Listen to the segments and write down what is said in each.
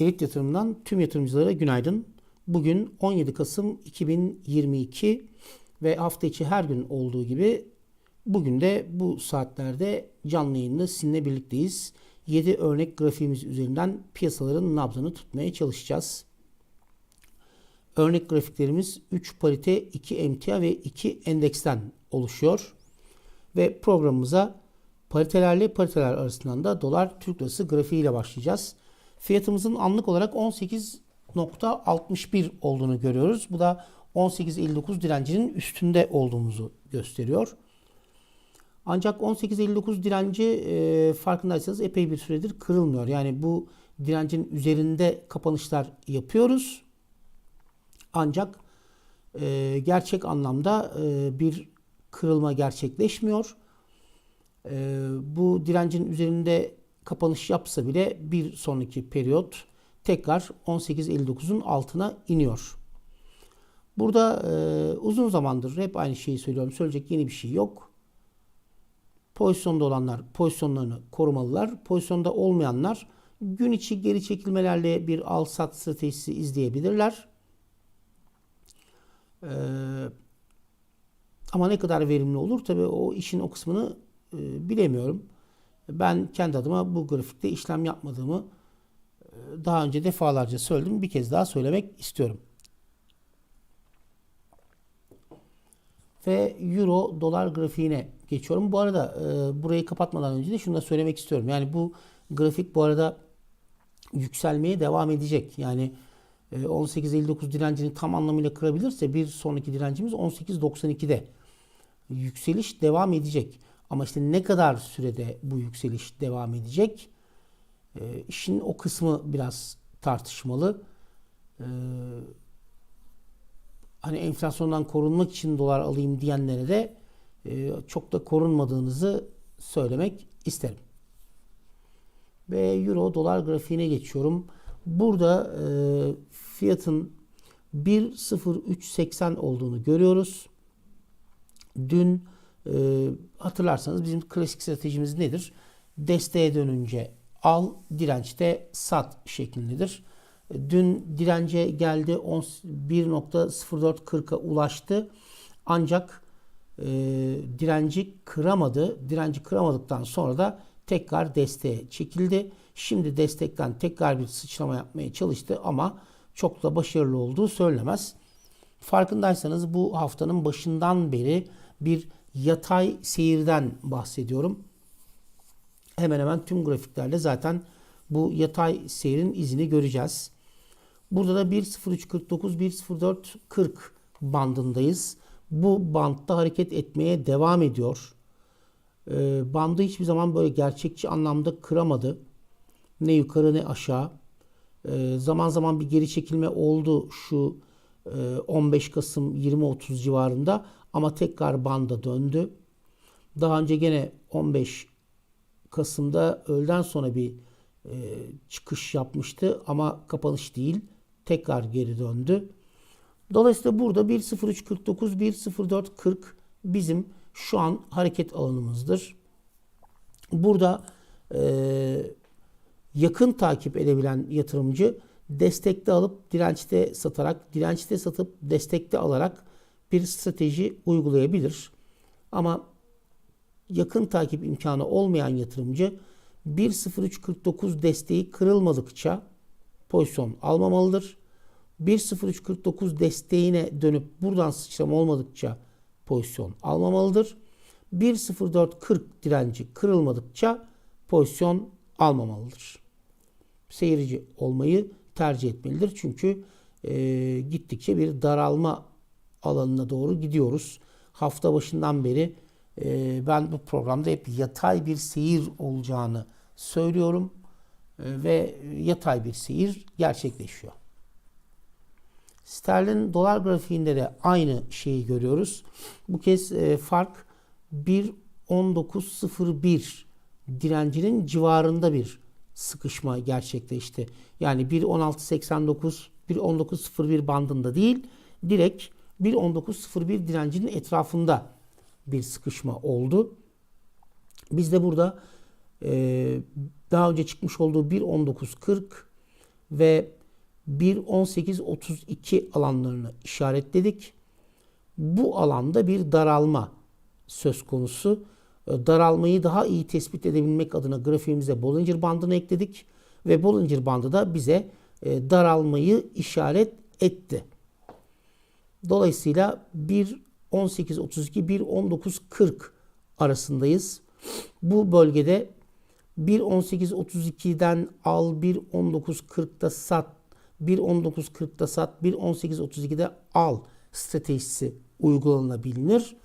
Elit Yatırım'dan tüm yatırımcılara günaydın. Bugün 17 Kasım 2022 ve hafta içi her gün olduğu gibi bugün de bu saatlerde canlı yayında sizinle birlikteyiz. 7 örnek grafiğimiz üzerinden piyasaların nabzını tutmaya çalışacağız. Örnek grafiklerimiz 3 parite, 2 emtia ve 2 endeksten oluşuyor. Ve programımıza paritelerle pariteler arasından da dolar Türk lirası grafiğiyle başlayacağız. Fiyatımızın anlık olarak 18.61 olduğunu görüyoruz. Bu da 18.59 direncinin üstünde olduğumuzu gösteriyor. Ancak 18.59 direnci e, farkındaysanız epey bir süredir kırılmıyor. Yani bu direncin üzerinde kapanışlar yapıyoruz. Ancak e, gerçek anlamda e, bir kırılma gerçekleşmiyor. E, bu direncin üzerinde kapanış yapsa bile bir sonraki periyot tekrar 18.59'un altına iniyor. Burada e, uzun zamandır hep aynı şeyi söylüyorum. Söyleyecek yeni bir şey yok. Pozisyonda olanlar pozisyonlarını korumalılar. Pozisyonda olmayanlar gün içi geri çekilmelerle bir al sat stratejisi izleyebilirler. Ee, ama ne kadar verimli olur tabii o işin o kısmını e, bilemiyorum. Ben kendi adıma bu grafikte işlem yapmadığımı e, daha önce defalarca söyledim. Bir kez daha söylemek istiyorum. Ve Euro dolar grafiğine geçiyorum. Bu arada e, burayı kapatmadan önce de şunu da söylemek istiyorum. Yani bu grafik bu arada yükselmeye devam edecek. Yani 18.59 direncini tam anlamıyla kırabilirse bir sonraki direncimiz 18.92'de. Yükseliş devam edecek. Ama işte ne kadar sürede bu yükseliş devam edecek? E, işin o kısmı biraz tartışmalı. E, hani enflasyondan korunmak için dolar alayım diyenlere de e, çok da korunmadığınızı söylemek isterim. Ve euro dolar grafiğine geçiyorum. Burada e, fiyatın 1.0380 olduğunu görüyoruz. Dün e, hatırlarsanız bizim klasik stratejimiz nedir? Desteğe dönünce al, dirençte sat şeklindedir. Dün dirence geldi 1.0440'a ulaştı. Ancak e, direnci kıramadı. Direnci kıramadıktan sonra da tekrar desteğe çekildi. Şimdi destekten tekrar bir sıçrama yapmaya çalıştı ama çok da başarılı olduğu söylemez. Farkındaysanız bu haftanın başından beri bir yatay seyirden bahsediyorum. Hemen hemen tüm grafiklerde zaten bu yatay seyrin izini göreceğiz. Burada da 1.0349 1.0440 bandındayız. Bu bantta hareket etmeye devam ediyor. Ee, bandı hiçbir zaman böyle gerçekçi anlamda kıramadı. Ne yukarı ne aşağı. Ee, zaman zaman bir geri çekilme oldu şu 15 e, Kasım 20-30 civarında ama tekrar banda döndü. Daha önce gene 15 Kasım'da öğleden sonra bir e, çıkış yapmıştı ama kapanış değil. Tekrar geri döndü. Dolayısıyla burada 1.0349 1.0440 bizim şu an hareket alanımızdır. Burada e, yakın takip edebilen yatırımcı destekte alıp dirençte satarak, dirençte satıp destekte alarak bir strateji uygulayabilir. Ama yakın takip imkanı olmayan yatırımcı 1.0349 desteği kırılmadıkça pozisyon almamalıdır. 1.0349 desteğine dönüp buradan sıçrama olmadıkça pozisyon almamalıdır. 1.0440 direnci kırılmadıkça pozisyon almamalıdır. Seyirci olmayı tercih etmelidir. Çünkü e, gittikçe bir daralma alanına doğru gidiyoruz. Hafta başından beri e, ben bu programda hep yatay bir seyir olacağını söylüyorum e, ve yatay bir seyir gerçekleşiyor. Sterlin dolar grafiğinde de aynı şeyi görüyoruz. Bu kez e, fark 1.1901 direncinin civarında bir sıkışma gerçekleşti. Yani 1.1689 1.1901 bandında değil direkt 1.1901 direncinin etrafında bir sıkışma oldu. Biz de burada e, daha önce çıkmış olduğu 1.1940 ve 1.18.32 alanlarını işaretledik. Bu alanda bir daralma söz konusu. E, Daralmayı daha iyi tespit edebilmek adına grafiğimize Bollinger bandını ekledik ve Bollinger bandı da bize e, daralmayı işaret etti. Dolayısıyla 1.18.32 1.19.40 arasındayız. Bu bölgede 1.18.32'den al 1.19.40'da sat 1.19.40'da sat 1.18.32'de al stratejisi uygulanabilir.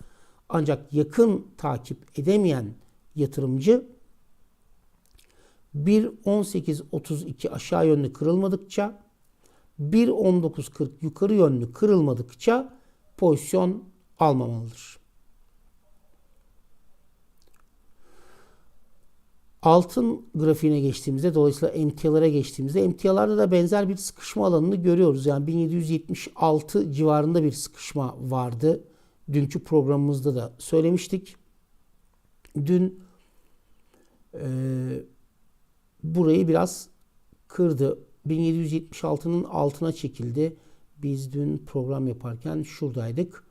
Ancak yakın takip edemeyen yatırımcı 1.18.32 aşağı yönlü kırılmadıkça 1.19.40 yukarı yönlü kırılmadıkça pozisyon almamalıdır. Altın grafiğine geçtiğimizde dolayısıyla emtialara geçtiğimizde emtialarda da benzer bir sıkışma alanını görüyoruz. Yani 1776 civarında bir sıkışma vardı. Dünkü programımızda da söylemiştik. Dün e, burayı biraz kırdı. 1776'nın altına çekildi. Biz dün program yaparken şuradaydık.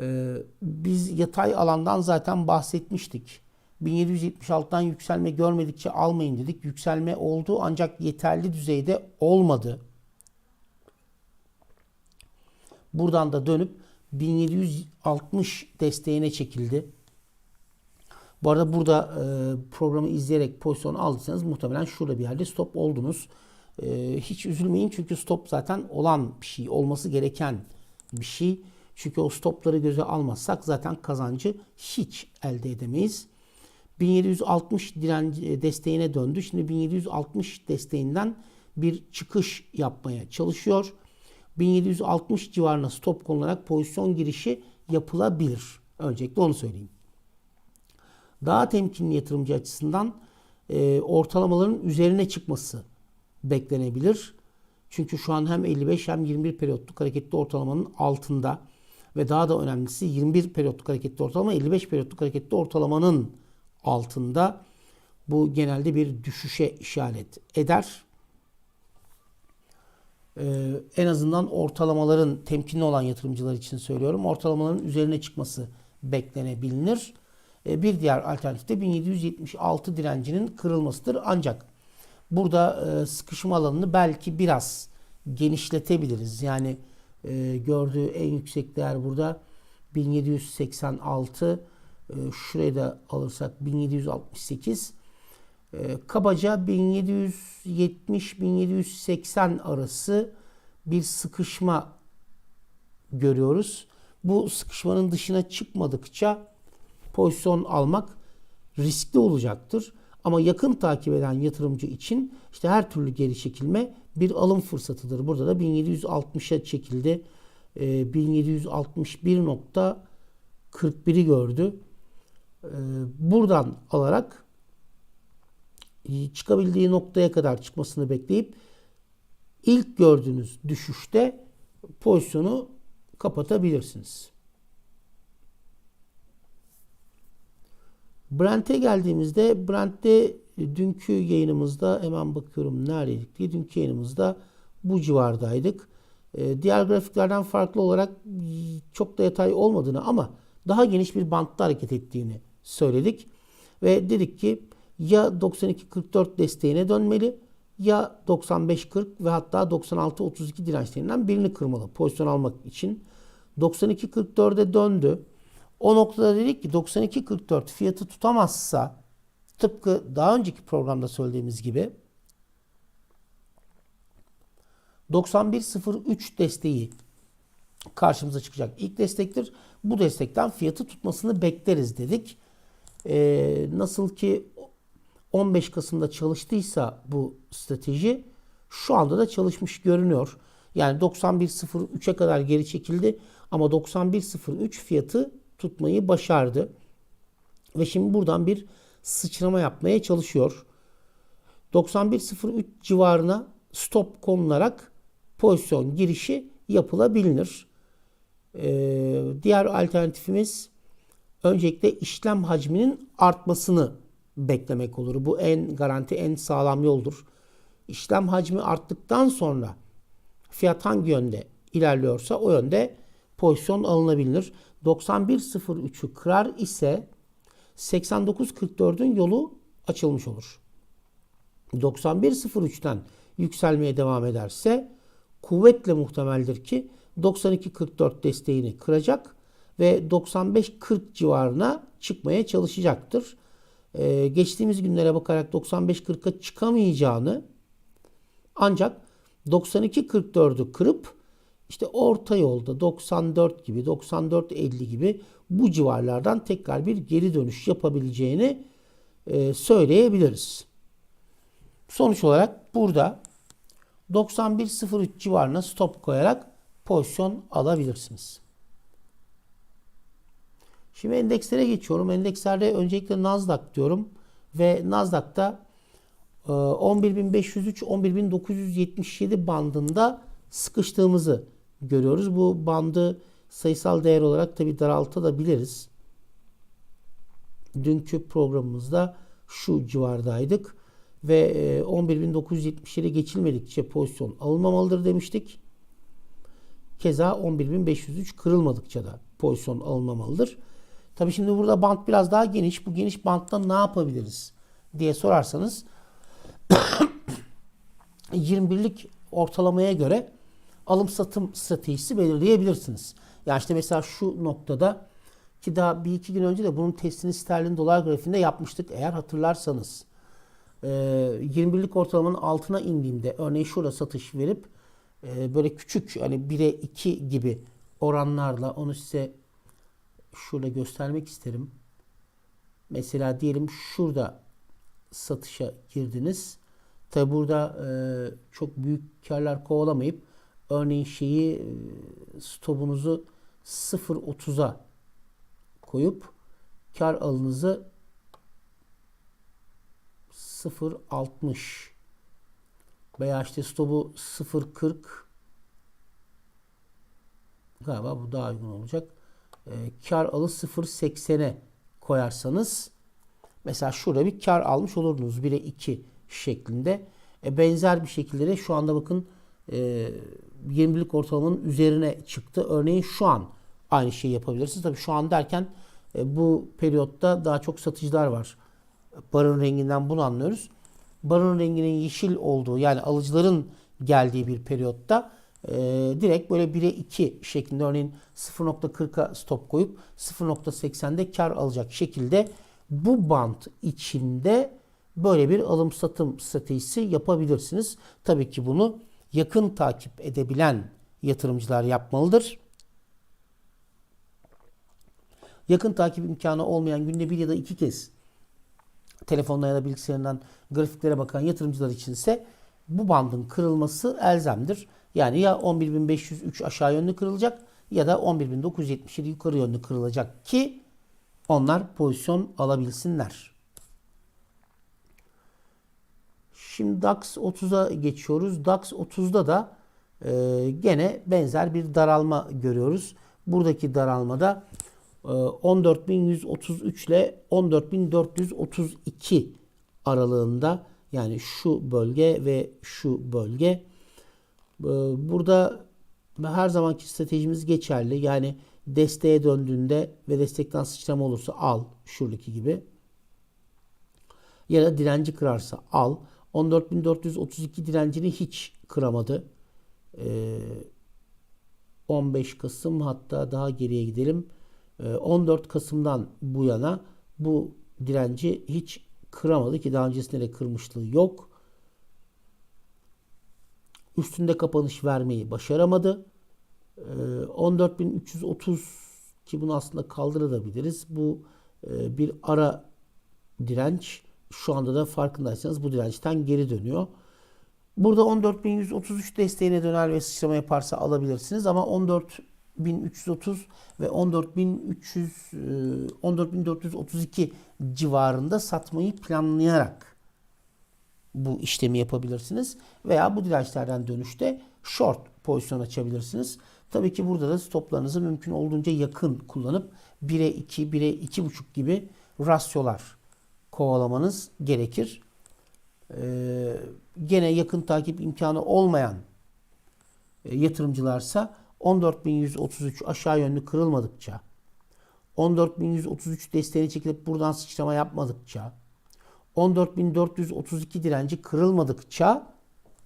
E, biz yatay alandan zaten bahsetmiştik. 1776'dan yükselme görmedikçe almayın dedik. Yükselme oldu ancak yeterli düzeyde olmadı. Buradan da dönüp 1760 desteğine çekildi. Bu arada burada e, programı izleyerek pozisyon aldıysanız muhtemelen şurada bir yerde stop oldunuz. E, hiç üzülmeyin çünkü stop zaten olan bir şey, olması gereken bir şey. Çünkü o stopları göze almazsak zaten kazancı hiç elde edemeyiz. 1760 direnci desteğine döndü. Şimdi 1760 desteğinden bir çıkış yapmaya çalışıyor. 1760 civarına stop konularak pozisyon girişi yapılabilir. Öncelikle onu söyleyeyim. Daha temkinli yatırımcı açısından e, ortalamaların üzerine çıkması beklenebilir. Çünkü şu an hem 55 hem 21 periyotluk hareketli ortalamanın altında ve daha da önemlisi 21 periyotluk hareketli ortalama 55 periyotluk hareketli ortalamanın altında. Bu genelde bir düşüşe işaret eder. Ee, en azından ortalamaların temkinli olan yatırımcılar için söylüyorum. Ortalamaların üzerine çıkması beklenebilir. Ee, bir diğer alternatif de 1776 direncinin kırılmasıdır. Ancak burada e, sıkışma alanını belki biraz genişletebiliriz. Yani e, gördüğü en yüksek değer burada 1786 e, şurayı da alırsak 1768 e, kabaca 1770-1780 arası bir sıkışma görüyoruz. Bu sıkışmanın dışına çıkmadıkça pozisyon almak riskli olacaktır. Ama yakın takip eden yatırımcı için işte her türlü geri çekilme bir alım fırsatıdır. Burada da 1760'a çekildi. E, 1761.41'i gördü. E, buradan alarak e, çıkabildiği noktaya kadar çıkmasını bekleyip ilk gördüğünüz düşüşte pozisyonu kapatabilirsiniz. Brent'e geldiğimizde Brent'te dünkü yayınımızda hemen bakıyorum neredeydik diye dünkü yayınımızda bu civardaydık. E, diğer grafiklerden farklı olarak çok da yatay olmadığını ama daha geniş bir bantta hareket ettiğini söyledik. Ve dedik ki ya 92-44 desteğine dönmeli ya 95-40 ve hatta 96-32 dirençlerinden birini kırmalı pozisyon almak için. 92-44'e döndü. O noktada dedik ki 92-44 fiyatı tutamazsa tıpkı daha önceki programda söylediğimiz gibi 91.03 desteği karşımıza çıkacak ilk destektir. Bu destekten fiyatı tutmasını bekleriz dedik. Ee, nasıl ki 15 Kasım'da çalıştıysa bu strateji şu anda da çalışmış görünüyor. Yani 91.03'e kadar geri çekildi ama 91.03 fiyatı tutmayı başardı. Ve şimdi buradan bir sıçrama yapmaya çalışıyor. 91.03 civarına stop konularak pozisyon girişi yapılabilir. Ee, diğer alternatifimiz öncelikle işlem hacminin artmasını beklemek olur. Bu en garanti, en sağlam yoldur. işlem hacmi arttıktan sonra fiyat hangi yönde ilerliyorsa o yönde pozisyon alınabilir. 91.03'ü kırar ise 89.44'ün yolu açılmış olur. 91.03'ten yükselmeye devam ederse kuvvetle muhtemeldir ki 92.44 desteğini kıracak ve 95.40 civarına çıkmaya çalışacaktır. Ee, geçtiğimiz günlere bakarak 95.40'a çıkamayacağını ancak 92.44'ü kırıp işte orta yolda 94 gibi 94.50 gibi bu civarlardan tekrar bir geri dönüş yapabileceğini e, söyleyebiliriz. Sonuç olarak burada 91.03 civarına stop koyarak pozisyon alabilirsiniz. Şimdi endekslere geçiyorum. Endekslerde öncelikle Nasdaq diyorum ve Nasdaq'ta 11.503-11.977 bandında sıkıştığımızı görüyoruz. Bu bandı sayısal değer olarak tabi daraltabiliriz. Dünkü programımızda şu civardaydık ve 11.977 geçilmedikçe pozisyon alınmamalıdır demiştik. Keza 11.503 kırılmadıkça da pozisyon alınmamalıdır. Tabi şimdi burada bant biraz daha geniş. Bu geniş bantta ne yapabiliriz diye sorarsanız 21'lik ortalamaya göre alım satım stratejisi belirleyebilirsiniz. Yani işte mesela şu noktada ki daha bir iki gün önce de bunun testini sterlin dolar grafiğinde yapmıştık eğer hatırlarsanız. 21'lik ortalamanın altına indiğinde örneğin şurada satış verip böyle küçük hani 1'e 2 gibi oranlarla onu size şurada göstermek isterim. Mesela diyelim şurada satışa girdiniz. Tabi burada e, çok büyük karlar kovalamayıp örneğin şeyi e, stopunuzu 0.30'a koyup kar alınızı 0.60 veya işte stopu 0.40 galiba bu daha uygun olacak. E, kar alı 0.80'e koyarsanız mesela şurada bir kar almış olurdunuz. 1'e 2 şeklinde. E, benzer bir şekilde de şu anda bakın e, 20'lik ortalamanın üzerine çıktı. Örneğin şu an aynı şeyi yapabilirsiniz. Tabii şu an derken e, bu periyotta daha çok satıcılar var. Barın renginden bunu anlıyoruz. Barın renginin yeşil olduğu yani alıcıların geldiği bir periyotta e, direkt böyle 1'e 2 şeklinde örneğin 0.40'a stop koyup 0.80'de kar alacak şekilde bu bant içinde böyle bir alım satım stratejisi yapabilirsiniz. Tabii ki bunu yakın takip edebilen yatırımcılar yapmalıdır. Yakın takip imkanı olmayan günde bir ya da iki kez telefonla ya da bilgisayarından grafiklere bakan yatırımcılar için ise bu bandın kırılması elzemdir. Yani ya 11.503 aşağı yönlü kırılacak ya da 11.977 yukarı yönlü kırılacak ki onlar pozisyon alabilsinler. Şimdi DAX 30'a geçiyoruz. DAX 30'da da e, gene benzer bir daralma görüyoruz. Buradaki daralmada e, 14.133 ile 14.432 aralığında yani şu bölge ve şu bölge. E, burada her zamanki stratejimiz geçerli. Yani desteğe döndüğünde ve destekten sıçrama olursa al şuradaki gibi. Ya da direnci kırarsa al. 14.432 direncini hiç kıramadı. Ee, 15 Kasım hatta daha geriye gidelim. Ee, 14 Kasım'dan bu yana bu direnci hiç kıramadı ki daha öncesinde de kırmışlığı yok. Üstünde kapanış vermeyi başaramadı. Ee, 14.330 ki bunu aslında kaldırabiliriz. Bu e, bir ara direnç şu anda da farkındaysanız bu dirençten geri dönüyor. Burada 14.133 desteğine döner ve sıçrama yaparsa alabilirsiniz ama 14.330 ve 14.300 14.432 civarında satmayı planlayarak bu işlemi yapabilirsiniz veya bu dirençlerden dönüşte short pozisyon açabilirsiniz. Tabii ki burada da stoplarınızı mümkün olduğunca yakın kullanıp 1'e 2, 1'e 2.5 gibi rasyolar kovalamanız gerekir. e, gene yakın takip imkanı olmayan e, yatırımcılarsa 14.133 aşağı yönlü kırılmadıkça 14.133 desteğini çekilip buradan sıçrama yapmadıkça 14.432 direnci kırılmadıkça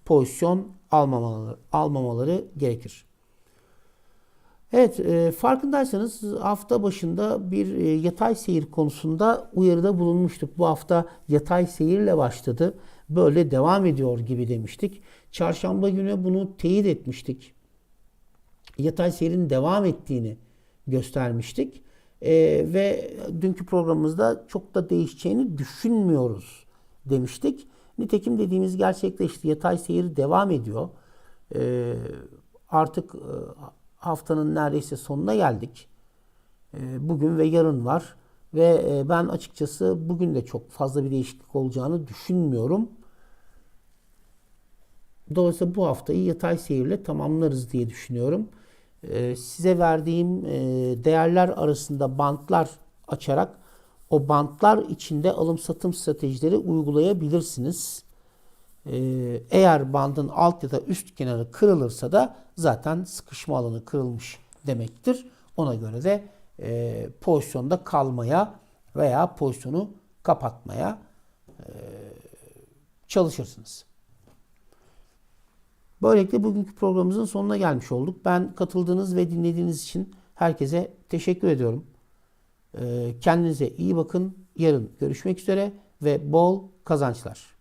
pozisyon almamaları, almamaları gerekir. Evet e, farkındaysanız hafta başında bir e, yatay seyir konusunda uyarıda bulunmuştuk. Bu hafta yatay seyirle başladı. Böyle devam ediyor gibi demiştik. Çarşamba günü bunu teyit etmiştik. Yatay seyrin devam ettiğini göstermiştik. E, ve dünkü programımızda çok da değişeceğini düşünmüyoruz demiştik. Nitekim dediğimiz gerçekleşti. Yatay seyir devam ediyor. E, artık e, haftanın neredeyse sonuna geldik. E, bugün ve yarın var. Ve e, ben açıkçası bugün de çok fazla bir değişiklik olacağını düşünmüyorum. Dolayısıyla bu haftayı yatay seyirle tamamlarız diye düşünüyorum. E, size verdiğim e, değerler arasında bantlar açarak o bantlar içinde alım satım stratejileri uygulayabilirsiniz. E, eğer bandın alt ya da üst kenarı kırılırsa da zaten sıkışma alanı kırılmış demektir. Ona göre de e, pozisyonda kalmaya veya pozisyonu kapatmaya e, çalışırsınız. Böylelikle bugünkü programımızın sonuna gelmiş olduk. Ben katıldığınız ve dinlediğiniz için herkese teşekkür ediyorum. Ee, Kendinize iyi bakın. Yarın görüşmek üzere ve bol kazançlar.